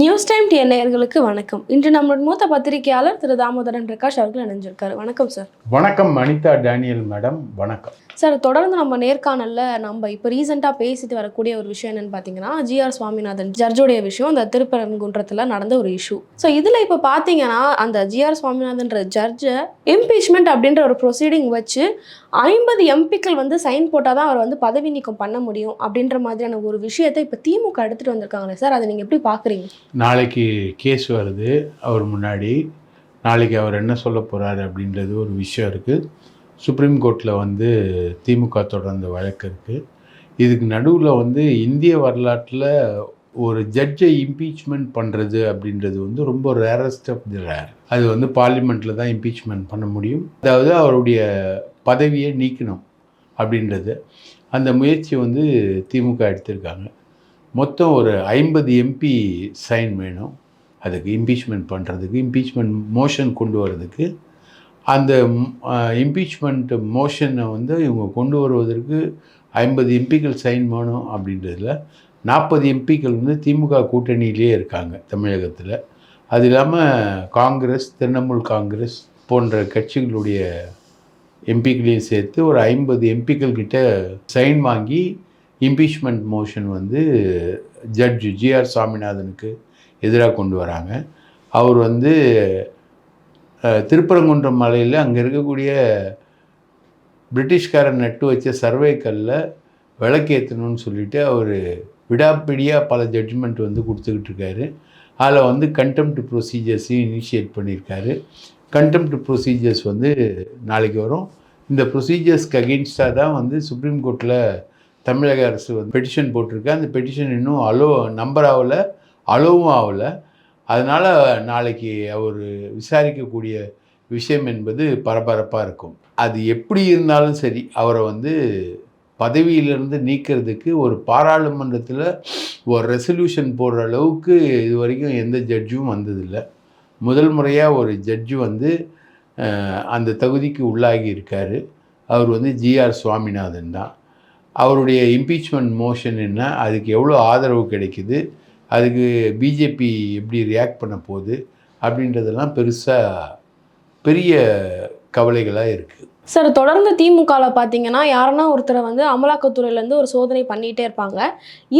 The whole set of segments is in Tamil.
நியூஸ் டைம் டிஎன் நேயர்களுக்கு வணக்கம். இன்று நம்மளுடைய மூத்த பத்திரிகையாளர் திரு தாமோதரன் பிரகாஷ் அவர்கள் இணைஞ்சிருக்காரு. வணக்கம் சார். வணக்கம் அனிதா டேனியல் மேடம். வணக்கம். சார் தொடர்ந்து நம்ம நேர்காணல்ல நம்ம இப்போ ரீசெண்டாக பேசிட்டு வரக்கூடிய ஒரு விஷயம் என்னன்னு பார்த்தீங்கன்னா ஜிஆர் சுவாமிநாதன் ஜட்ஜுடைய விஷயம் அந்த திருப்பரங்குன்றத்தில் நடந்த ஒரு இஷ்யூ ஸோ இதில் இப்போ பார்த்தீங்கன்னா அந்த ஜிஆர் சுவாமிநாதன்ற ஜட்ஜை இம்பீச்மெண்ட் அப்படின்ற ஒரு ப்ரொசீடிங் வச்சு ஐம்பது எம்பிக்கள் வந்து சைன் போட்டால் தான் அவர் வந்து பதவி நீக்கம் பண்ண முடியும் அப்படின்ற மாதிரியான ஒரு விஷயத்தை இப்போ திமுக எடுத்துகிட்டு வந்திருக்காங்களே சார். அதை நீங்கள் எப்படி பார்க்குறீங்க நாளைக்கு கேஸ் வருது அவர் முன்னாடி. நாளைக்கு அவர் என்ன சொல்ல போகிறாரு அப்படின்றது ஒரு விஷயம் இருக்குது சுப்ரீம் கோர்ட்டில் வந்து திமுக தொடர்ந்த வழக்கு இருக்குது இதுக்கு நடுவில் வந்து இந்திய வரலாற்றில் ஒரு ஜட்ஜை இம்பீச்மெண்ட் பண்ணுறது அப்படின்றது வந்து ரொம்ப ரேரஸ்ட் ஆஃப் தி ரேர் அது வந்து பார்லிமெண்ட்டில் தான் இம்பீச்மெண்ட் பண்ண முடியும். அதாவது அவருடைய பதவியை நீக்கணும் அப்படின்றது. அந்த முயற்சி வந்து திமுக எடுத்திருக்காங்க. மொத்தம் ஒரு ஐம்பது எம்பி சைன் வேணும். அதுக்கு இம்பீச்மெண்ட் பண்ணுறதுக்கு இம்பீச்மெண்ட் மோஷன் கொண்டு வர்றதுக்கு. அந்த இம்பீச்மெண்ட் மோஷனை வந்து இவங்க கொண்டு வருவதற்கு ஐம்பது எம்பிக்கள் சைன் வேணும் அப்படின்றதுல நாற்பது எம்பிக்கள் வந்து திமுக கூட்டணியிலே இருக்காங்க தமிழகத்தில். அது இல்லாமல் காங்கிரஸ் திரிணாமுல் காங்கிரஸ் போன்ற கட்சிகளுடைய எம்பிக்களையும் சேர்த்து ஒரு ஐம்பது எம்பிக்கள் கிட்ட சைன் வாங்கி இம்பீச்மெண்ட் மோஷன் வந்து ஜட்ஜு ஜிஆர் சாமிநாதனுக்கு எதிராக கொண்டு வராங்க. அவர் வந்து திருப்பரங்குன்றம் மலையில் அங்கே இருக்கக்கூடிய பிரிட்டிஷ்காரன் நட்டு வச்ச சர்வே கல்லில் விளக்கேற்றணும்னு சொல்லிட்டு அவர் விடாப்பிடியாக பல ஜட்ஜ்மெண்ட் வந்து கொடுத்துக்கிட்டு இருக்காரு. அதில் வந்து கண்டெம்ட் ப்ரொசீஜர்ஸையும் இனிஷியேட் பண்ணியிருக்காரு. கண்டெம்ட் ப்ரொசீஜர்ஸ் வந்து நாளைக்கு வரும். இந்த ப்ரொசீஜர்ஸ்க்கு அகெயின்ஸ்டாக தான் வந்து சுப்ரீம் கோர்ட்டில் தமிழக அரசு வந்து பெட்டிஷன் போட்டிருக்கு. அந்த பெட்டிஷன் இன்னும் அலோ நம்பர் ஆகலை அலோவும் ஆகலை. அதனால் நாளைக்கு அவர் விசாரிக்கக்கூடிய விஷயம் என்பது பரபரப்பாக இருக்கும். அது எப்படி இருந்தாலும் சரி அவரை வந்து பதவியிலிருந்து நீக்கிறதுக்கு ஒரு பாராளுமன்றத்தில் ஒரு ரெசல்யூஷன் போடுற அளவுக்கு இது வரைக்கும் எந்த ஜட்ஜும் வந்ததில்லை. முதல் முறையாக ஒரு ஜட்ஜு வந்து அந்த தகுதிக்கு உள்ளாகி இருக்கார். அவர் வந்து ஜிஆர் சுவாமிநாதன் தான். அவருடைய இம்பீச்மெண்ட் மோஷன் என்ன அதுக்கு எவ்வளோ ஆதரவு கிடைக்குது அதுக்கு பிஜேபி எப்படி ரியாக்ட் பண்ண போகுது அப்படின்றதெல்லாம் பெருசாக பெரிய கவலைகளாக இருக்குது சார் தொடர்ந்து திமுகவில் பார்த்தீங்கன்னா யாருன்னா ஒருத்தரை வந்து அமலாக்கத்துறையிலேருந்து ஒரு சோதனை பண்ணிகிட்டே இருப்பாங்க.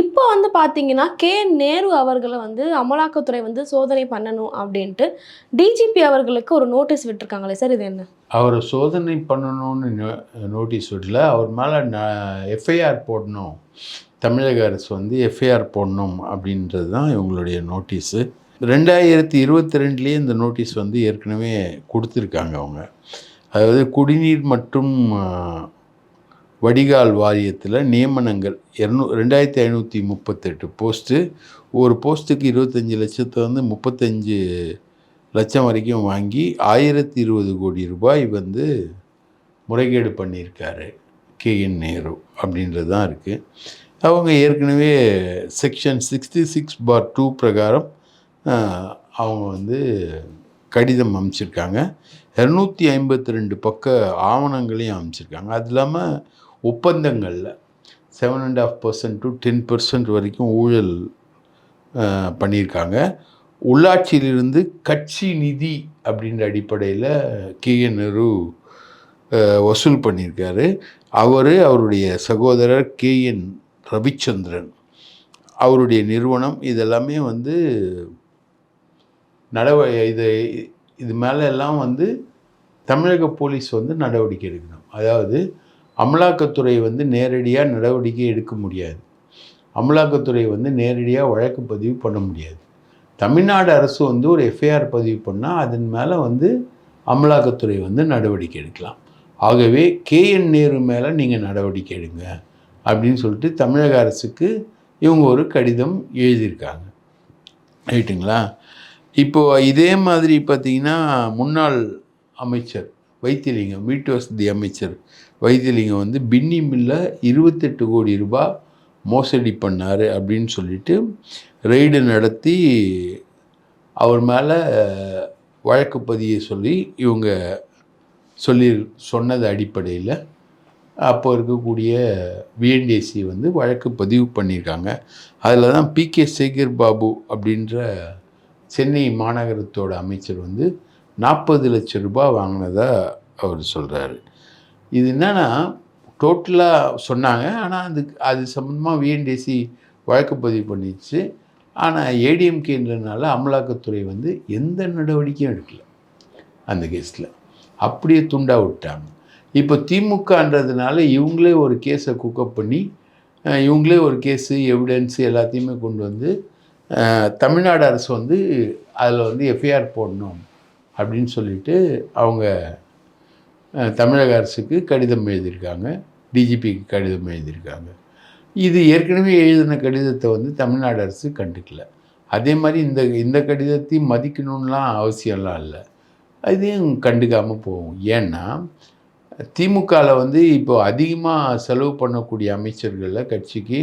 இப்போ வந்து பார்த்தீங்கன்னா கே. நேரு அவர்களை வந்து அமலாக்கத்துறை வந்து சோதனை பண்ணணும் அப்படின்ட்டு டிஜிபி அவர்களுக்கு ஒரு நோட்டீஸ் விட்டுருக்காங்களே சார் இது என்ன? அவரை சோதனை பண்ணணும்னு நோட்டீஸ் விடல. அவர் மேலே எஃப்ஐஆர் போடணும். தமிழக அரசு வந்து எஃப்ஐஆர் போடணும் அப்படின்றது தான் இவங்களுடைய நோட்டீஸு ரெண்டாயிரத்தி இருபத்தி ரெண்டுலேயே இந்த நோட்டீஸ் வந்து ஏற்கனவே கொடுத்துருக்காங்க அவங்க. அதாவது குடிநீர் மற்றும் வடிகால் வாரியத்தில் நியமனங்கள் இரநூ ரெண்டாயிரத்தி ஐநூற்றி முப்பத்தெட்டு போஸ்ட்டு ஒரு போஸ்ட்டுக்கு இருபத்தஞ்சி லட்சத்தை வந்து முப்பத்தஞ்சு லட்சம் வரைக்கும் வாங்கி ஆயிரத்தி இருபது கோடி ரூபாய் வந்து முறைகேடு பண்ணியிருக்காரு கேஎன் நேரு அப்படின்றது தான் இருக்குது அவங்க ஏற்கனவே section sixty six bar two பிரகாரம் அவங்க வந்து கடிதம் அமைச்சிருக்காங்க. இரநூத்தி ஐம்பத்தி ரெண்டு பக்க ஆவணங்களையும் அமைச்சிருக்காங்க. அது இல்லாமல் ஒப்பந்தங்களில் seven and half percent to ten percent வரைக்கும் ஊழல் பண்ணியிருக்காங்க. உள்ளாட்சியிலிருந்து கட்சி நிதி அப்படின்ற அடிப்படையில் கேஎன் நேரு வசூல் பண்ணியிருக்காரு. அவர் அவருடைய சகோதரர் கேஎன் ரவிச்சந்திரன். அவருடைய நிறுவனம் இதெல்லாமே வந்து நடவ இது இது மேலே எல்லாம் வந்து தமிழக போலீஸ் வந்து நடவடிக்கை எடுக்கணும். அதாவது அமலாக்கத்துறை வந்து நேரடியாக நடவடிக்கை எடுக்க முடியாது. அமலாக்கத்துறை வந்து நேரடியாக வழக்கு பதிவு பண்ண முடியாது. தமிழ்நாடு அரசு வந்து ஒரு எஃப்ஐஆர் பதிவு பண்ணால் அதன் மேலே வந்து அமலாக்கத்துறை வந்து நடவடிக்கை எடுக்கலாம். ஆகவே கேஎன் நேரு மேலே நீங்கள் நடவடிக்கை எடுங்க அப்படின்னு சொல்லிட்டு தமிழக அரசுக்கு இவங்க ஒரு கடிதம் எழுதியிருக்காங்க. ரைட்டுங்களா? இப்போ இதே மாதிரி பார்த்தீங்கன்னா முன்னாள் அமைச்சர் வைத்தியலிங்கம் வீட்டு வசதி அமைச்சர் வைத்தியலிங்கம் வந்து பின்னி மில்ல இருபத்தெட்டு கோடி ரூபாய் மோசடி பண்ணார் அப்படின்னு சொல்லிட்டு ரெய்டு நடத்தி அவர் மேலே வழக்கு பதிய சொல்லி இவங்க சொல்லி சொன்னது அடிப்படையில் அப்போ இருக்கக்கூடிய விஎன்டிசி வந்து வழக்கு பதிவு பண்ணியிருக்காங்க. அதில் தான் பி கே சேகர் பாபு அப்படின்ற சென்னை மாநகரத்தோட அமைச்சர் வந்து நாற்பது லட்சம் ரூபாய் வாங்கினதாக அவர் சொல்கிறாரு இது என்னன்னா டோட்டலாக சொன்னாங்க. ஆனால் அதுக்கு அது சம்மந்தமாக விஎன்டிசி வழக்கு பதிவு பண்ணிடுச்சு ஆனால் ஏடிஎம்கேன்றனால அமலாக்கத்துறை வந்து எந்த நடவடிக்கையும் எடுக்கல அந்த கேஸில் அப்படியே துண்டா விட்டாங்க. இப்போ திமுகன்றதுனால இவங்களே ஒரு கேஸை குக்கப் பண்ணி இவங்களே ஒரு கேஸு எவிடன்ஸு எல்லாத்தையுமே கொண்டு வந்து தமிழ்நாடு அரசு வந்து அதில் வந்து எஃப்ஐஆர் போடணும் அப்படின்னு சொல்லிட்டு அவங்க தமிழக அரசுக்கு கடிதம் எழுதியிருக்காங்க. டிஜிபிக்கு கடிதம் எழுதியிருக்காங்க. இது ஏற்கனவே எழுதின கடிதத்தை வந்து தமிழ்நாடு அரசு கண்டுக்கல. அதே மாதிரி இந்த இந்த கடிதத்தையும் மதிக்கணும்லாம் அவசியம்லாம் இல்லை. அதையும் கண்டுக்காமல் போகும். ஏன்னா திமுகவில் வந்து இப்போ அதிகமாக செலவு பண்ணக்கூடிய அமைச்சர்களில் கட்சிக்கு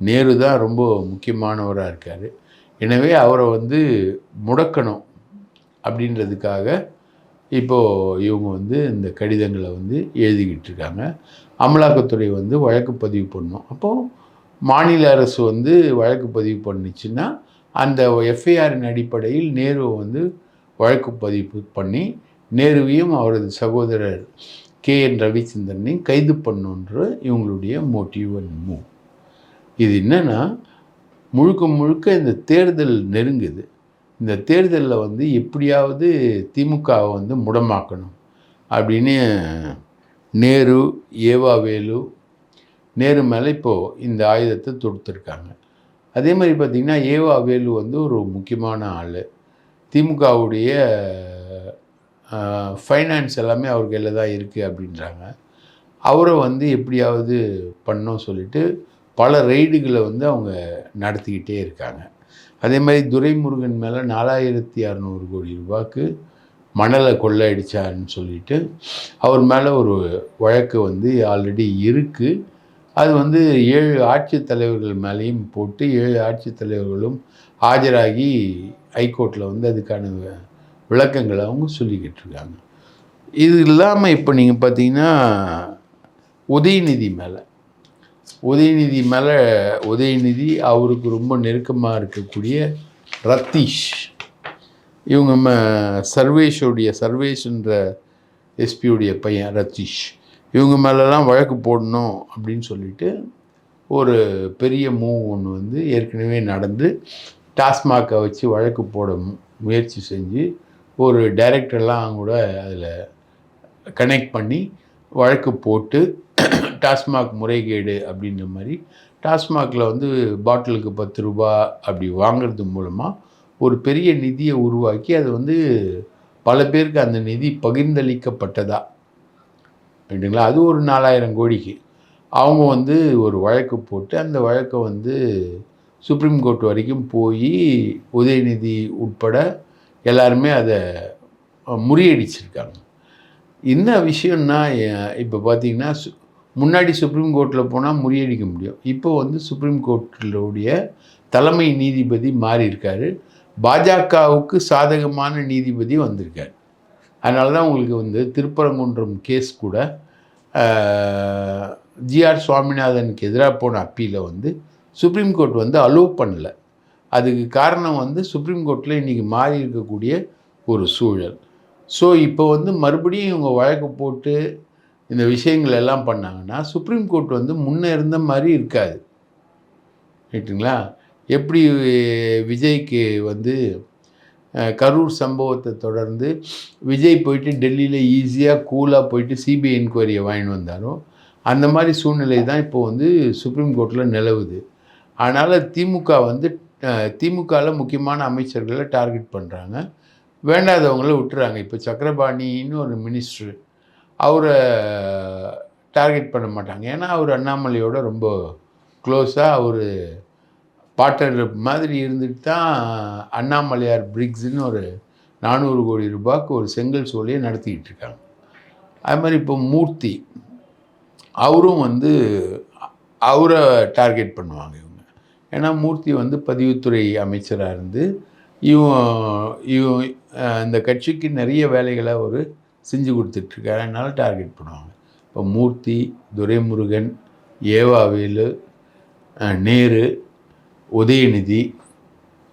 நேரு தான் ரொம்ப முக்கியமானவராக இருக்கார். எனவே அவரை வந்து முடக்கணும் அப்படின்றதுக்காக இப்போது இவங்க வந்து இந்த கடிதங்களை வந்து எழுதிக்கிட்டு இருக்காங்க. அமலாக்கத்துறை வந்து வழக்கு பதிவு பண்ணும். அப்போது மாநில அரசு வந்து வழக்கு பதிவு பண்ணிச்சுன்னா அந்த எஃப்ஐஆரின் அடிப்படையில் நேருவை வந்து வழக்கு பதிவு பண்ணி நேருவையும் அவரது சகோதரர் கே என் ரவிச்சந்திரனையும் கைது பண்ணுன்ற இவங்களுடைய மோட்டிவ் அண்ட் மூவ் இது என்னென்னா முழுக்க முழுக்க இந்த தேர்தல் நெருங்குது. இந்த தேர்தலில் வந்து எப்படியாவது திமுகவை வந்து முடமாக்கணும் அப்படின்னு நேரு ஏவாவேலு நேரு மேலே இப்போது இந்த ஆயுதத்தை தொடுத்துருக்காங்க. அதே மாதிரி பார்த்திங்கன்னா ஏவா வேலு வந்து ஒரு முக்கியமான ஆள். திமுகவுடைய ஃபைனான்ஸ் எல்லாமே அவர் கையில் தான் இருக்குது அப்படின்றாங்க. அவரை வந்து எப்படியாவது பண்ணோம் சொல்லிட்டு பல ரெய்டுகளை வந்து அவங்க நடத்திக்கிட்டே இருக்காங்க. அதே மாதிரி துரைமுருகன் மேலே நாலாயிரத்தி அறநூறு கோடி ரூபாய்க்கு மணலை கொள்ளையடிச்சாருன்னு சொல்லிட்டு அவர் மேலே ஒரு வழக்கு வந்து ஆல்ரெடி இருக்குது அது வந்து ஏழு ஆட்சித் தலைவர்கள் மேலேயும் போட்டு ஏழு ஆட்சித் தலைவர்களும் ஆஜராகி ஹைகோர்ட்டில் வந்து அதுக்கான விளக்கங்களை அவங்க சொல்லிக்கிட்டு இருக்காங்க. இது இல்லாமல் இப்போ நீங்கள் பார்த்தீங்கன்னா உதயநிதி மேலே உதயநிதி மேலே உதயநிதி அவருக்கு ரொம்ப நெருக்கமாக இருக்கக்கூடிய ரத்தீஷ். இவங்க ம சர்வேஷோடைய சர்வேஷ்ன்ற எஸ்பியுடைய பையன் ரத்தீஷ். இவங்க மேலெலாம் வழக்கு போடணும் அப்படின்னு சொல்லிட்டு ஒரு பெரிய மூவ் ஒன்று வந்து ஏற்கனவே நடந்து டாஸ்மாகை வச்சு வழக்கு போட மு- முயற்சி செஞ்சு ஒரு டைரக்டர்லாம் கூட அதில் கனெக்ட் பண்ணி வழக்கு போட்டு டாஸ்மாக் முறைகேடு அப்படின்ற மாதிரி டாஸ்மாகில் வந்து பாட்டிலுக்கு பத்து ரூபா அப்படி வாங்குறது மூலமாக ஒரு பெரிய நிதியை உருவாக்கி அது வந்து பல பேருக்கு அந்த நிதி பகிர்ந்தளிக்கப்பட்டதா? அப்படிங்களா அது ஒரு நாலாயிரம் கோடிக்கு. அவங்க வந்து ஒரு வழக்கு போட்டு அந்த வழக்கை வந்து சுப்ரீம் கோர்ட் வரைக்கும் போய் உதயநிதி உட்பட எல்லாருமே அதை முறியடிச்சிருக்காங்க. என்ன விஷயம்னா இப்போ பார்த்தீங்கன்னா சு- முன்னாடி சுப்ரீம் கோர்ட்டில் போனால் முறியடிக்க முடியும். இப்போ வந்து சுப்ரீம் கோர்ட்டிலுடைய தலைமை நீதிபதி மாறியிருக்காரு. பாஜகவுக்கு சாதகமான நீதிபதி வந்திருக்கார். அதனால தான் உங்களுக்கு வந்து திருப்பரங்குன்றம் கேஸ் கூட ஜிஆர் சுவாமிநாதனுக்கு எதிராக போன அப்பீலை வந்து சுப்ரீம் கோர்ட் வந்து அலோவ் பண்ணல. அதுக்கு காரணம் வந்து சுப்ரீம் கோர்ட்டில் இன்றைக்கி மாறி இருக்கக்கூடிய ஒரு சூழல். ஸோ இப்போ வந்து மறுபடியும் இவங்க வழக்கு போட்டு இந்த விஷயங்கள் எல்லாம் பண்ணாங்கன்னா சுப்ரீம் கோர்ட் வந்து முன்னே இருந்த மாதிரி இருக்காது. ரைட்டுங்களா எப்படி விஜய்க்கு வந்து கரூர் சம்பவத்தை தொடர்ந்து விஜய் போயிட்டு டெல்லியில் ஈஸியாக கூலாக போயிட்டு சிபிஐ என்கொயரியை வாங்கிட்டு வந்தாரோ அந்த மாதிரி சூழ்நிலை தான் இப்போ வந்து சுப்ரீம் கோர்ட்டில் நிலவுது. அதனால் திமுக வந்து திமுகவில் முக்கியமான அமைச்சர்களை டார்கெட் பண்ணுறாங்க வேண்டாதவங்கள விட்டுறாங்க. இப்போ சக்கரபாணின்னு ஒரு மினிஸ்டர் அவரை டார்கெட் பண்ண மாட்டாங்க. ஏன்னா அவர் அண்ணாமலையோட ரொம்ப க்ளோஸாக அவர் பாட்டர் மாதிரி இருந்துட்டு தான் அண்ணாமலையார் பிரிக்ஸ்னு ஒரு நானூறு கோடி ரூபாய்க்கு ஒரு செங்கல் சோலையை நடத்திக்கிட்டு இருக்காங்க. அது மாதிரி இப்போ மூர்த்தி அவரும் வந்து அவரை டார்கெட் பண்ணுவாங்க இவங்க. ஏன்னா மூர்த்தி வந்து பதிவுத்துறை அமைச்சராக இருந்து இவன் இவன் இந்த கட்சிக்கு நிறைய வேலைகளை ஒரு செஞ்சு கொடுத்துட்ருக்காரு. அதனால டார்கெட் பண்ணுவாங்க. இப்போ மூர்த்தி துரைமுருகன் ஏவாவேலு நேரு உதயநிதி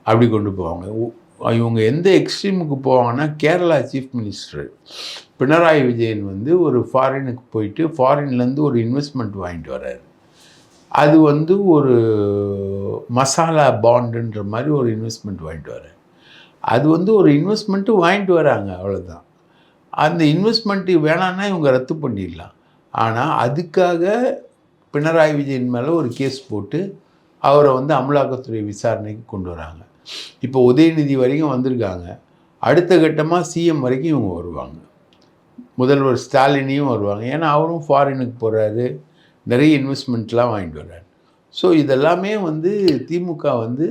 அப்படி கொண்டு போவாங்க. இவங்க எந்த எக்ஸ்ட்ரீமுக்கு போவாங்கன்னா கேரளா சீஃப் மினிஸ்டர் பினராயி விஜயன் வந்து ஒரு ஃபாரினுக்கு போயிட்டு ஃபாரின்லேருந்து ஒரு இன்வெஸ்ட்மெண்ட் வாங்கிட்டு வர்றாரு. அது வந்து ஒரு மசாலா பாண்டுன்ற மாதிரி ஒரு இன்வெஸ்ட்மெண்ட் வாங்கிட்டு வர்றாரு. அது வந்து ஒரு இன்வெஸ்ட்மெண்ட்டு வாங்கிட்டு வராங்க அவ்வளோதான் அந்த இன்வெஸ்ட்மெண்ட்டு வேணான்னா இவங்க ரத்து பண்ணிடலாம். ஆனால் அதுக்காக பினராயி விஜயன் மேலே ஒரு கேஸ் போட்டு அவரை வந்து அமலாக்கத்துறை விசாரணைக்கு கொண்டு வராங்க. இப்போ உதயநிதி வரைக்கும் வந்திருக்காங்க. அடுத்த கட்டமாக சிஎம் வரைக்கும் இவங்க வருவாங்க. முதல்வர் ஸ்டாலினையும் வருவாங்க. ஏன்னா அவரும் ஃபாரினுக்கு போகிறாரு நிறைய இன்வெஸ்ட்மெண்ட்லாம் வாங்கிட்டு வர்றாரு. ஸோ இதெல்லாமே வந்து திமுக வந்து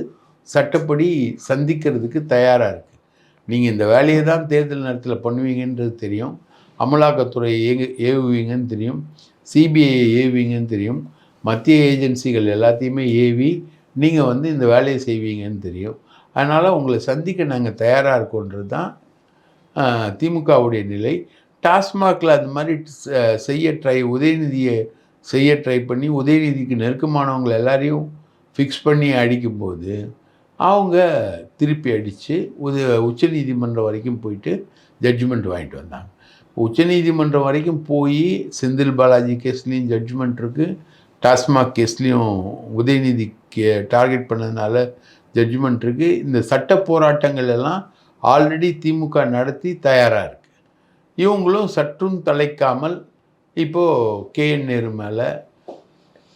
சட்டப்படி சந்திக்கிறதுக்கு தயாராக இருக்குது நீங்கள் இந்த வேலையை தான் தேர்தல் நேரத்தில் பண்ணுவீங்கன்றது தெரியும். அமலாக்கத்துறை ஏகு ஏவுவீங்கன்னு தெரியும். சிபிஐ ஏவுவீங்கன்னு தெரியும். மத்திய ஏஜென்சிகள் எல்லாத்தையுமே ஏவி நீங்கள் வந்து இந்த வேலையை செய்வீங்கன்னு தெரியும். அதனால் உங்களை சந்திக்க நாங்கள் தயாராக இருக்கோன்றது தான் திமுகவுடைய நிலை. டாஸ்மாகில் அது மாதிரி செய்ய ட்ரை உதயநிதியை செய்ய ட்ரை பண்ணி உதயநிதிக்கு நெருக்கமானவங்களை எல்லாரையும் ஃபிக்ஸ் பண்ணி அடிக்கும்போது அவங்க திருப்பி அடித்து உத உச்சநீதிமன்றம் வரைக்கும் போயிட்டு ஜட்ஜ்மெண்ட் வாங்கிட்டு வந்தாங்க. உச்சநீதிமன்றம் வரைக்கும் போய் செந்தில் பாலாஜி கேஸ்லேயும் ஜட்ஜ்மெண்ட் இருக்குது டாஸ்மாக் கேஸ்லேயும் உதயநிதி கே டார்கெட் பண்ணதுனால ஜட்ஜ்மெண்ட் இருக்குது இந்த சட்ட போராட்டங்கள் எல்லாம் ஆல்ரெடி திமுக நடத்தி தயாராக இருக்குது இவங்களும் சற்றும் தலைக்காமல் இப்போது கேஎன் நேரு மேலே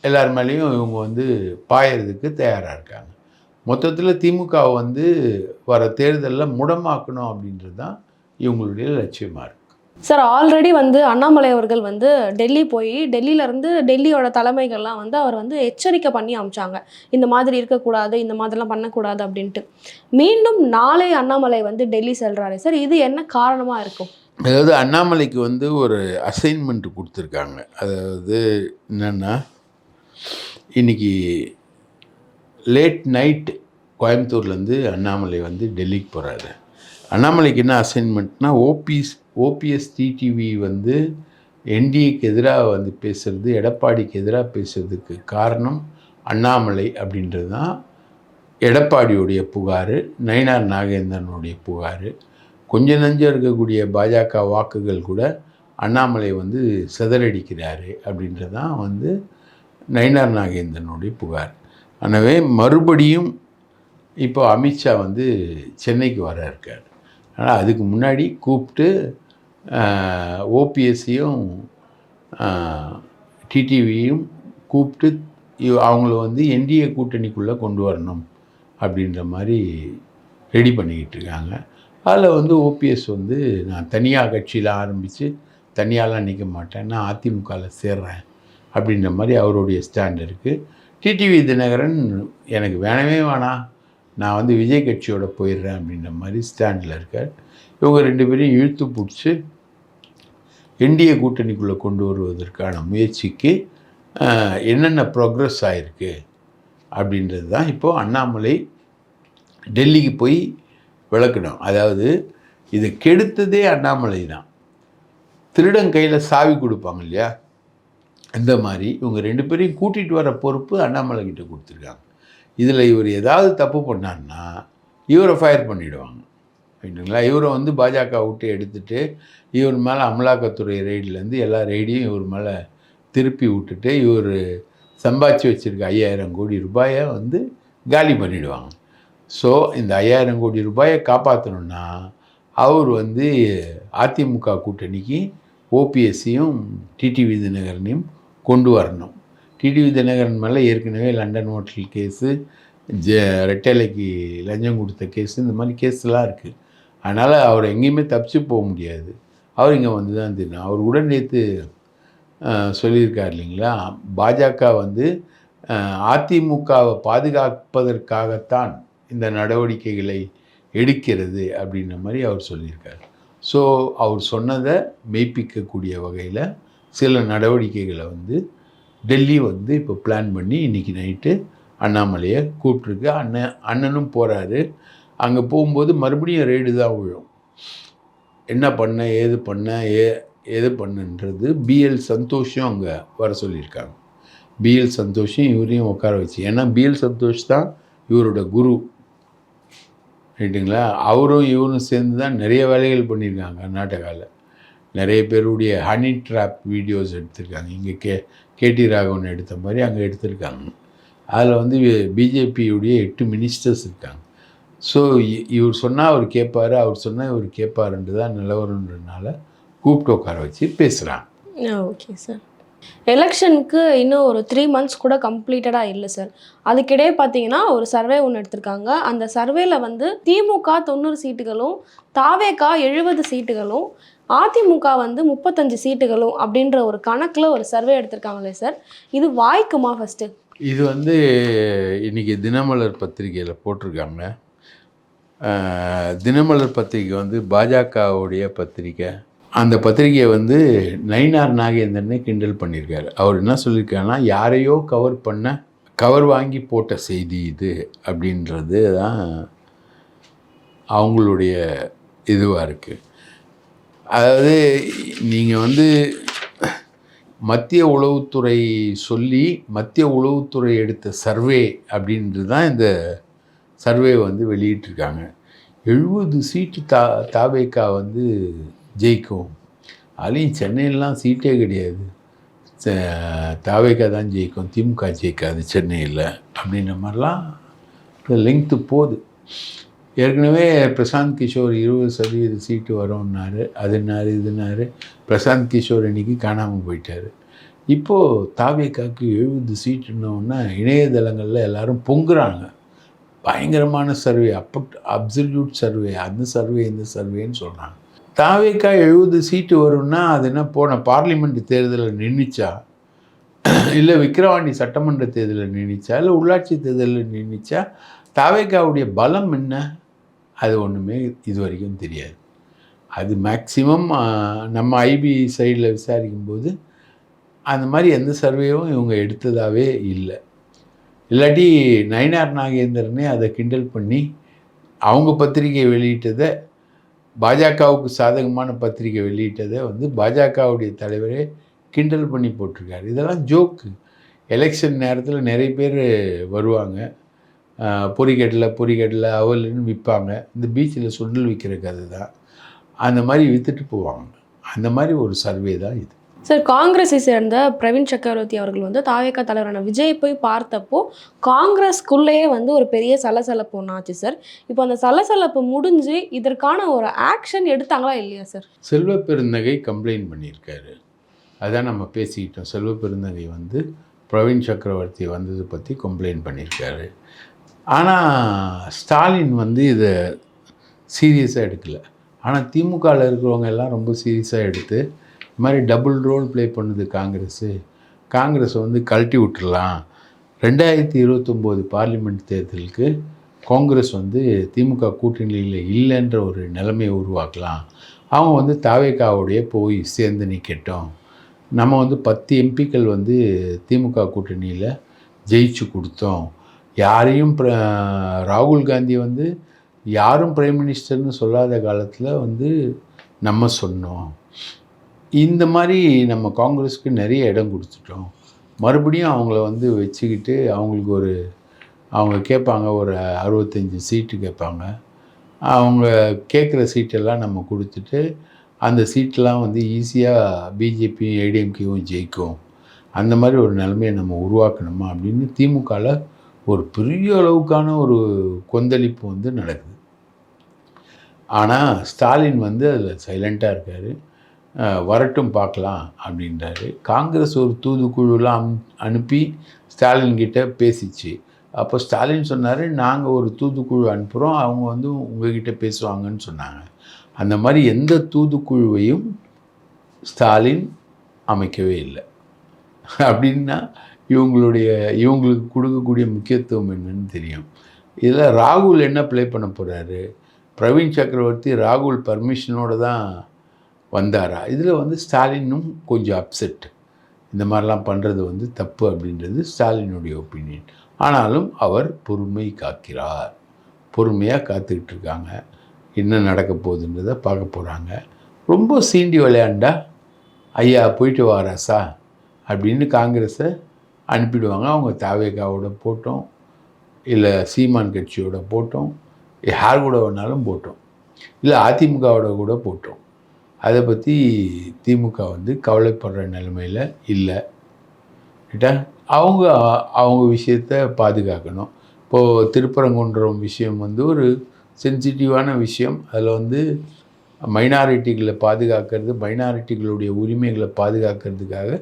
எல்லார் மேலேயும் இவங்க வந்து பாயறதுக்கு தயாராக இருக்காங்க. மொத்தத்தில் திமுக வந்து வர தேர்தலில் முடமாக்கணும் அப்படின்றது தான் இவங்களுடைய லட்சியமாக இருக்குது சார் ஆல்ரெடி வந்து அண்ணாமலை அவர்கள் வந்து டெல்லி போய் டெல்லியில இருந்து டெல்லியோட தலைமைகள்லாம் வந்து அவர் வந்து எச்சரிக்கை பண்ணி அமிச்சாங்க. இந்த மாதிரி இருக்கக்கூடாது இந்த மாதிரிலாம் பண்ணக்கூடாது அப்படின்ட்டு. மீண்டும் நாளை அண்ணாமலை வந்து டெல்லி செல்றாரு. சார் இது என்ன காரணமா இருக்கும்? அதாவது அண்ணாமலைக்கு வந்து ஒரு அசைன்மெண்ட் கொடுத்துருக்காங்க. அதாவது என்னென்னா இன்னைக்கு லேட் நைட் கோயம்புத்தூர்லேருந்து அண்ணாமலை வந்து டெல்லிக்கு போகிறாரு அண்ணாமலைக்கு என்ன அசைன்மெண்ட்னா ஓபிஎஸ் ஓபிஎஸ் டிடிவி வந்து என்டிஏக்கு எதிராக வந்து பேசுகிறது எடப்பாடிக்கு எதிராக பேசுறதுக்கு காரணம் அண்ணாமலை அப்படின்றது தான் எடப்பாடியுடைய புகார் நயினார் நாகேந்திரனுடைய புகார். கொஞ்ச நஞ்சம் இருக்கக்கூடிய பாஜக வாக்குகள் கூட அண்ணாமலை வந்து சிதறடிக்கிறாரு அப்படின்றது தான் வந்து நயினார் நாகேந்திரனுடைய புகார். எனவே மறுபடியும் இப்போ அமித்ஷா வந்து சென்னைக்கு வர இருக்கார். ஆனால் அதுக்கு முன்னாடி கூப்பிட்டு ஓபிஎஸ்சியும் டிடிவியும் கூப்பிட்டு அவங்கள வந்து என்டிஏ கூட்டணிக்குள்ளே கொண்டு வரணும் அப்படின்ற மாதிரி ரெடி பண்ணிக்கிட்டு இருக்காங்க. அதில் வந்து ஓபிஎஸ் வந்து நான் தனியாக கட்சியில் ஆரம்பித்து தனியாலாம் நிற்க மாட்டேன் நான் அதிமுகவில் சேர்றேன் அப்படின்ற மாதிரி அவருடைய ஸ்டாண்ட் இருக்குது டிடிவி தினகரன் எனக்கு வேணவே வேணாம். நான் வந்து விஜய் கட்சியோட போயிடுறேன் அப்படின்ற மாதிரி ஸ்டாண்டில் இருக்கார். இவங்க ரெண்டு பேரையும் இழுத்து பிடிச்சி இந்திய கூட்டணிக்குள்ளே கொண்டு வருவதற்கான முயற்சிக்கு என்னென்ன ப்ரோக்ரஸ் ஆயிருக்கு அப்படின்றது தான் இப்போது அண்ணாமலை டெல்லிக்கு போய் விளக்கணும். அதாவது இதை கெடுத்ததே அண்ணாமலை தான் திருடன் கையில் சாவி கொடுப்பாங்க இல்லையா? இந்த மாதிரி இவங்க ரெண்டு பேரையும் கூட்டிகிட்டு வர பொறுப்பு அண்ணாமலை கிட்டே கொடுத்துருக்காங்க. இதில் இவர் ஏதாவது தப்பு பண்ணார்னா இவரை ஃபயர் பண்ணிவிடுவாங்க ரைட்டுங்களா இவரை வந்து பாஜக விட்டு எடுத்துகிட்டு இவர் மேலே அமலாக்கத்துறை ரெய்டிலேருந்து எல்லா ரெய்டையும் இவர் மேலே திருப்பி விட்டுட்டு இவர் சம்பாதிச்சு வச்சுருக்க ஐயாயிரம் கோடி ரூபாயை வந்து காலி பண்ணிவிடுவாங்க ஸோ இந்த ஐயாயிரம் கோடி ரூபாயை காப்பாற்றணுன்னா அவர் வந்து அதிமுக கூட்டணிக்கு ஓபிஎஸ்சியும் டிடிவி தினகரனையும் கொண்டு வரணும். டிடிவி தினகரன் மேலே ஏற்கனவே லண்டன் ஹோட்டல் கேஸு ஜ ரெட்டேலைக்கு லஞ்சம் கொடுத்த கேஸு இந்த மாதிரி கேஸ்லாம் இருக்குது அதனால் அவர் எங்கேயுமே தப்பிச்சு போக முடியாது. அவர் இங்கே வந்து தான் தெரியும் அவர் கூட நேற்று சொல்லியிருக்கார் இல்லைங்களா? பாஜக வந்து அதிமுகவை பாதுகாப்பதற்காகத்தான் இந்த நடவடிக்கைகளை எடுக்கிறது அப்படின்ற மாதிரி அவர் சொல்லியிருக்கார். ஸோ அவர் சொன்னதை மெய்ப்பிக்கக்கூடிய வகையில் சில நடவடிக்கைகளை வந்து டெல்லி வந்து இப்போ பிளான் பண்ணி இன்றைக்கி நைட்டு அண்ணாமலையை கூப்பிட்ருக்கு அண்ணன் அண்ணனும் போகிறாரு அங்கே போகும்போது மறுபடியும் ரெய்டு தான் விழும். என்ன பண்ண ஏது பண்ண ஏ எது பண்ணுன்றது பிஎல் சந்தோஷம் அங்கே வர சொல்லியிருக்காங்க. பிஎல் சந்தோஷம் இவரையும் உட்கார வச்சு ஏன்னா பிஎல் சந்தோஷ் தான் இவரோட குரு. ரைட்டுங்களா அவரும் இவரும் சேர்ந்து தான் நிறைய வேலைகள் பண்ணியிருக்காங்க கர்நாடகாவில் நிறைய பேருடைய ஹனி ட்ராப் வீடியோஸ் எடுத்திருக்காங்க. இங்கே கே கேடி ராகவன் எடுத்த மாதிரி அங்கே எடுத்திருக்காங்க. அதில் வந்து பிஜேபியுடைய எட்டு மினிஸ்டர்ஸ் இருக்காங்க. ஸோ இவர் சொன்னால் அவர் கேட்பார் அவர் சொன்னால் இவர் கேட்பாருன்றது தான் நிலவரன்றதுனால கூப்பிட்டு உட்கார வச்சு பேசுகிறாங்க ஓகே சார் எலெக்ஷனுக்கு இன்னும் ஒரு த்ரீ மந்த்ஸ் கூட கம்ப்ளீட்டடாக இல்லை சார் அதுக்கிடையே பார்த்தீங்கன்னா ஒரு சர்வே ஒன்று எடுத்திருக்காங்க. அந்த சர்வேல வந்து திமுக தொண்ணூறு சீட்டுகளும் தாவேகா எழுபது சீட்டுகளும் அதிமுக வந்து முப்பத்தஞ்சு சீட்டுகளும் அப்படின்ற ஒரு கணக்கில் ஒரு சர்வே எடுத்திருக்காங்களே சார். இது வாய்க்குமா ஃபஸ்ட்டு இது வந்து இன்றைக்கி தினமலர் பத்திரிகையில் போட்டிருக்காங்க. தினமலர் பத்திரிகை வந்து பாஜகவுடைய பத்திரிகை. அந்த பத்திரிகையை வந்து நயினார் நாகேந்திரனே கிண்டல் பண்ணியிருக்காரு. அவர் என்ன சொல்லியிருக்காருன்னா யாரையோ கவர் பண்ண கவர் வாங்கி போட்ட செய்தி இது அப்படின்றது தான் அவங்களுடைய இதுவாக இருக்குது அதாவது நீங்கள் வந்து மத்திய உளவுத்துறை சொல்லி மத்திய உளவுத்துறை எடுத்த சர்வே அப்படின்றது தான் இந்த சர்வே வந்து வெளியிட்டிருக்காங்க. எழுபது சீட்டு தா தாவேக்கா வந்து ஜெயிக்கும். அதுலேயும் சென்னையிலலாம் சீட்டே கிடையாது. தாவேக்கா தான் ஜெயிக்கும் திமுக ஜெயிக்காது சென்னையில். அப்படின்ற மாதிரிலாம் லெங்க்த்து போகுது. ஏற்கனவே பிரசாந்த் கிஷோர் இருபது சதவீத சீட்டு வரும்னாரு அதுனாரு இதுனாரு. பிரசாந்த் கிஷோர் இன்னைக்கு காணாமல் போயிட்டார். இப்போது தாவேக்காக்கு எழுபது சீட்டுன்னொன்னா இணையதளங்களில் எல்லாரும் பொங்குறாங்க. பயங்கரமான சர்வே அப்ப அப்சல்யூட் சர்வே அந்த சர்வே இந்த சர்வேன்னு சொல்கிறாங்க தாவேக்கா எழுபது சீட்டு வரும்னா அது என்ன போன பார்லிமெண்ட் தேர்தலில் நின்றுச்சா இல்லை விக்கிரவாண்டி சட்டமன்ற தேர்தலில் நின்றுச்சா இல்லை உள்ளாட்சி தேர்தலில் நின்றுச்சா தாவேக்காவுடைய பலம் என்ன? அது ஒன்றுமே இது வரைக்கும் தெரியாது. அது மேக்சிமம் நம்ம ஐபி சைடில் விசாரிக்கும்போது அந்த மாதிரி எந்த சர்வேவும் இவங்க எடுத்ததாகவே இல்லை. இல்லாட்டி நயினார் நாகேந்திரனே அதை கிண்டல் பண்ணி அவங்க பத்திரிகை வெளியிட்டதை பாஜகவுக்கு சாதகமான பத்திரிகை வெளியிட்டதை வந்து பாஜகவுடைய தலைவரே கிண்டல் பண்ணி போட்டிருக்காரு. இதெல்லாம் ஜோக்கு எலெக்ஷன் நேரத்தில் நிறைய பேர் வருவாங்க. ஆஹ் பொரிக்கடலை பொரிக்கடலை அவல்னு விற்பாங்க இந்த பீச்சில் சுண்டல் விற்கிற கதை தான் அந்த மாதிரி விற்றுட்டு போவாங்க. அந்த மாதிரி ஒரு சர்வே தான் இது. சார் காங்கிரஸை சேர்ந்த பிரவீன் சக்கரவர்த்தி அவர்கள் வந்து தாவேக்கா தலைவரான விஜய் போய் பார்த்தப்போ காங்கிரஸ்க்குள்ளேயே வந்து ஒரு பெரிய சலசலப்பு ஒன்று ஆச்சு சார். இப்போ அந்த சலசலப்பு முடிஞ்சு இதற்கான ஒரு ஆக்ஷன் எடுத்தாங்களா இல்லையா சார்? செல்வ பெருந்தகை கம்ப்ளைண்ட் பண்ணியிருக்காரு. அதான் நம்ம பேசிக்கிட்டோம். செல்வ பெருந்தகை வந்து பிரவீன் சக்கரவர்த்தி வந்தது பற்றி கம்ப்ளைண்ட் பண்ணியிருக்காரு. ஆனால் ஸ்டாலின் வந்து இதை சீரியஸாக எடுக்கல. ஆனால் திமுகவில் இருக்கிறவங்க எல்லாம் ரொம்ப சீரியஸாக எடுத்து இது மாதிரி டபுள் ரோல் ப்ளே பண்ணுது காங்கிரஸு. காங்கிரஸ் வந்து கழட்டி விட்டுடலாம் ரெண்டாயிரத்தி இருபத்தொம்போது பார்லிமெண்ட் தேர்தலுக்கு காங்கிரஸ் வந்து திமுக கூட்டணியில் இல்லைன்ற ஒரு நிலைமையை உருவாக்கலாம். அவங்க வந்து தாவேக்காவோடைய போய் சேர்ந்து நிற்கட்டும் நம்ம வந்து பத்து எம்பிக்கள் வந்து திமுக கூட்டணியில் ஜெயிச்சு கொடுத்தோம். யாரையும் ராகுல் காந்தி வந்து யாரும் பிரைம் மினிஸ்டர்னு சொல்லாத காலத்தில் வந்து நம்ம சொன்னோம். இந்த மாதிரி நம்ம காங்கிரஸுக்கு நிறைய இடம் கொடுத்துட்டோம். மறுபடியும் அவங்கள வந்து வச்சுக்கிட்டு அவங்களுக்கு ஒரு அவங்க கேட்பாங்க ஒரு அறுபத்தஞ்சி சீட்டு கேட்பாங்க. அவங்க கேட்குற சீட்டெல்லாம் நம்ம கொடுத்துட்டு அந்த சீட்டெலாம் வந்து ஈஸியாக பிஜேபியும் ஏடிஎம்கேவும் ஜெயிக்கும். அந்த மாதிரி ஒரு நிலைமையை நம்ம உருவாக்கணுமா அப்படின்னு திமுகவில் ஒரு பெரிய அளவுக்கான ஒரு கொந்தளிப்பு வந்து நடக்குது. ஆனால் ஸ்டாலின் வந்து அதில் சைலண்ட்டாக இருக்கார். வரட்டும் பார்க்கலாம் அப்படின்றாரு. காங்கிரஸ் ஒரு தூதுக்குழுலாம் அம் அனுப்பி ஸ்டாலின் கிட்ட பேசிச்சு. அப்போ ஸ்டாலின் சொன்னார் நாங்கள் ஒரு தூதுக்குழு அனுப்புகிறோம் அவங்க வந்து உங்ககிட்ட பேசுவாங்கன்னு சொன்னாங்க. அந்த மாதிரி எந்த தூதுக்குழுவையும் ஸ்டாலின் அமைக்கவே இல்லை. அப்படின்னா இவங்களுடைய இவங்களுக்கு கொடுக்கக்கூடிய முக்கியத்துவம் என்னன்னு தெரியும். இதில் ராகுல் என்ன ப்ளே பண்ண போகிறாரு பிரவீன் சக்கரவர்த்தி ராகுல் பர்மிஷனோடு தான் வந்தாரா? இதில் வந்து ஸ்டாலினும் கொஞ்சம் அப்செட் இந்த மாதிரிலாம் பண்ணுறது வந்து தப்பு அப்படின்றது ஸ்டாலினுடைய ஒப்பீனியன் ஆனாலும் அவர் பொறுமை காக்கிறார். பொறுமையாக காத்துக்கிட்டு இருக்காங்க. என்ன நடக்க போகுதுன்றதை பார்க்க போகிறாங்க ரொம்ப சீண்டி விளையாண்டா? ஐயா போயிட்டு வாராசா? அப்படின்னு காங்கிரஸை அனுப்பிடுவாங்க. அவங்க தாவேகாவோட போட்டோம். இல்லை சீமான் கட்சியோட போட்டோம். யார் கூட வேணாலும் போட்டோம். இல்லை அதிமுகவோட கூட போட்டோம். அதை பற்றி திமுக வந்து கவலைப்படுற நிலைமையில் இல்லை. ரைட்டா அவங்க அவங்க விஷயத்த பாதுகாக்கணும். இப்போது திருப்பரங்குன்றம் விஷயம் வந்து ஒரு சென்சிட்டிவான விஷயம். அதில் வந்து மைனாரிட்டிகளை பாதுகாக்கிறது மைனாரிட்டிகளுடைய உரிமைகளை பாதுகாக்கிறதுக்காக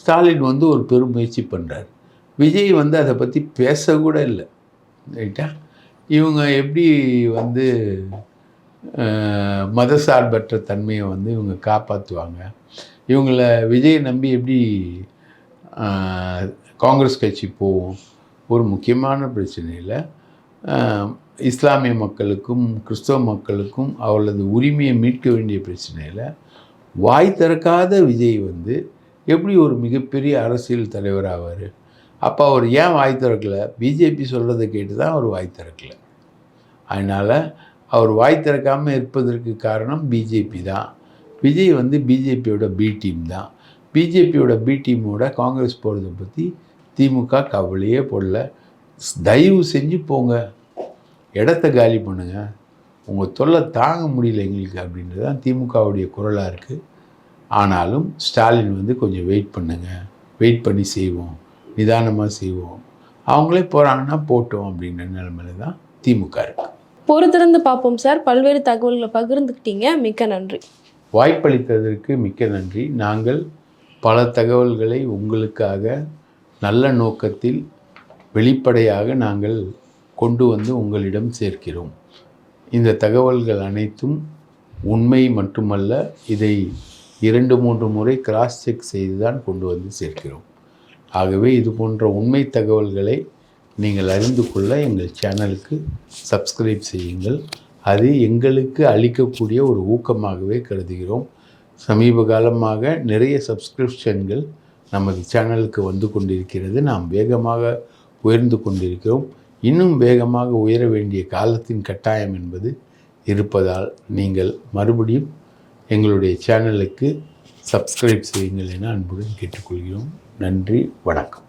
ஸ்டாலின் வந்து ஒரு பெரும் முயற்சி பண்ணுறார் விஜய் வந்து அதை பற்றி பேசக்கூட இல்லை. ரைட்டா இவங்க எப்படி வந்து மதசார்பற்ற தன்மையை வந்து இவங்க காப்பாற்றுவாங்க இவங்கள விஜயை நம்பி எப்படி காங்கிரஸ் கட்சி போகும்? ஒரு முக்கியமான பிரச்சனையில் இஸ்லாமிய மக்களுக்கும் கிறிஸ்தவ மக்களுக்கும் அவளது உரிமையை மீட்க வேண்டிய பிரச்சனையில் வாய் திறக்காத விஜய் வந்து எப்படி ஒரு மிகப்பெரிய அரசியல் தலைவர் ஆவார்? அப்போ அவர் ஏன் வாய் திறக்கல? பிஜேபி சொல்கிறத கேட்டு தான் அவர் வாய் திறக்கல. அதனால் அவர் வாய் திறக்காமல் இருப்பதற்கு காரணம் பிஜேபி தான். விஜய் வந்து பிஜேபியோட பி டீம் தான். பிஜேபியோட பி டீமோட காங்கிரஸ் போகிறத பற்றி திமுக கவலையே போடல. தயவு செஞ்சு போங்க. இடத்த காலி பண்ணுங்கள் உங்கள் தொல்லை தாங்க முடியல எங்களுக்கு அப்படின்றது தான் திமுகவுடைய குரலாக இருக்குது ஆனாலும் ஸ்டாலின் வந்து கொஞ்சம் வெயிட் பண்ணுங்க. வெயிட் பண்ணி செய்வோம். நிதானமாக செய்வோம். அவங்களே போகிறாங்கன்னா போட்டோம் அப்படின்ற நிலைமையில தான் திமுக இருக்கு. பொறுத்திருந்து பார்ப்போம் சார். பல்வேறு தகவல்களை பகிர்ந்துக்கிட்டீங்க. மிக்க நன்றி. வாய்ப்பளித்ததற்கு மிக்க நன்றி. நாங்கள் பல தகவல்களை உங்களுக்காக நல்ல நோக்கத்தில் வெளிப்படையாக நாங்கள் கொண்டு வந்து உங்களிடம் சேர்க்கிறோம். இந்த தகவல்கள் அனைத்தும் உண்மை மட்டுமல்ல இதை இரண்டு மூன்று முறை கிராஸ் செக் செய்து தான் கொண்டு வந்து சேர்க்கிறோம். ஆகவே இது போன்ற உண்மை தகவல்களை நீங்கள் அறிந்து கொள்ள எங்கள் சேனலுக்கு சப்ஸ்கிரைப் செய்யுங்கள். அது எங்களுக்கு அளிக்கக்கூடிய ஒரு ஊக்கமாகவே கருதுகிறோம். சமீப காலமாக நிறைய சப்ஸ்கிரிப்ஷன்கள் நமது சேனலுக்கு வந்து கொண்டிருக்கிறது. நாம் வேகமாக உயர்ந்து கொண்டிருக்கிறோம். இன்னும் வேகமாக உயர வேண்டிய காலத்தின் கட்டாயம் என்பது இருப்பதால் நீங்கள் மறுபடியும் எங்களுடைய சேனலுக்கு சப்ஸ்கிரைப் செய்யுங்கள் என அன்புடன் கேட்டுக்கொள்கிறோம். நன்றி வணக்கம்.